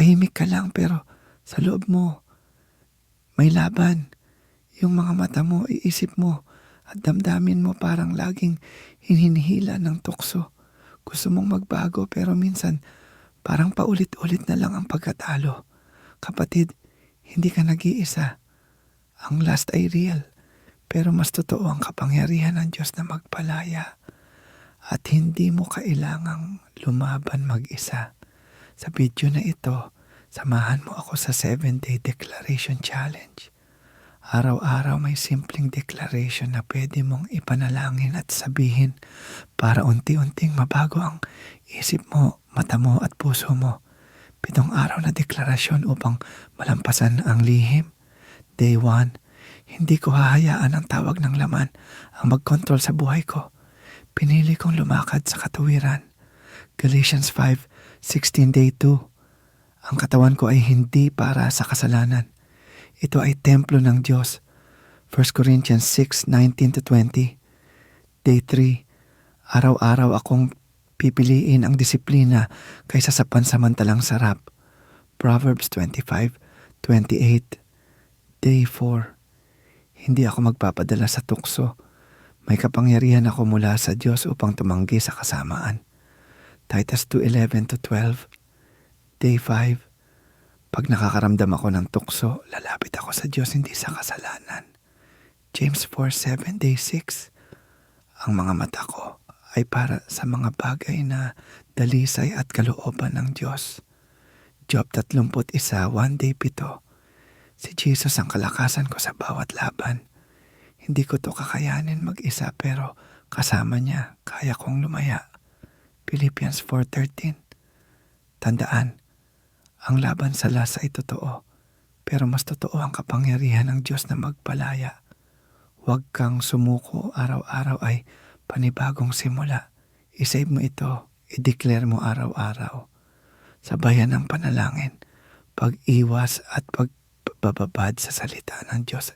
Tahimik ka lang pero sa loob mo, may laban. Yung mga mata mo, iisip mo, at damdamin mo parang laging hininihila ng tukso. Gusto mong magbago pero minsan parang paulit-ulit na lang ang pagkatalo. Kapatid, hindi ka nag-iisa. Ang last ay real, pero mas totoo ang kapangyarihan ng Diyos na magpalaya. At hindi mo kailangang lumaban mag-isa. Sa video na ito, samahan mo ako sa 7-day declaration challenge. Araw-araw may simpleng declaration na pwede mong ipanalangin at sabihin para unti-unting mabago ang isip mo, mata mo at puso mo. Pitong araw na deklarasyon upang malampasan ang lihim. Day 1, hindi ko hahayaan ang tawag ng laman ang mag-control sa buhay ko. Pinili kong lumakad sa katuwiran. Galatians 5:16 Day 2 Ang katawan ko ay hindi para sa kasalanan. Ito ay templo ng Diyos. 1 Corinthians 6:19-20 Day 3 Araw-araw akong pipiliin ang disiplina kaysa sa pansamantalang sarap. Proverbs 25:28 Day 4 Hindi ako magpapadala sa tukso. May kapangyarihan ako mula sa Diyos upang tumanggi sa kasamaan. Titus 2:11 to 12. Day 5. Pag nakakaramdam ako ng tukso, lalapit ako sa Diyos hindi sa kasalanan. James 4:7 Day 6. Ang mga mata ko ay para sa mga bagay na dalisay at kalooban ng Diyos. Job 31, 1 Day 7. Si Jesus ang kalakasan ko sa bawat laban. Hindi ko to kakayanin mag-isa pero kasama niya kaya kong lumaya. Philippians 4.13 Tandaan, ang laban sa lasa ay totoo, pero mas totoo ang kapangyarihan ng Diyos na magpalaya. Huwag kang sumuko araw-araw ay panibagong simula. Isave mo ito, i-declare mo araw-araw. Sabayan ng panalangin, pag-iwas at pagbababad sa salita ng Diyos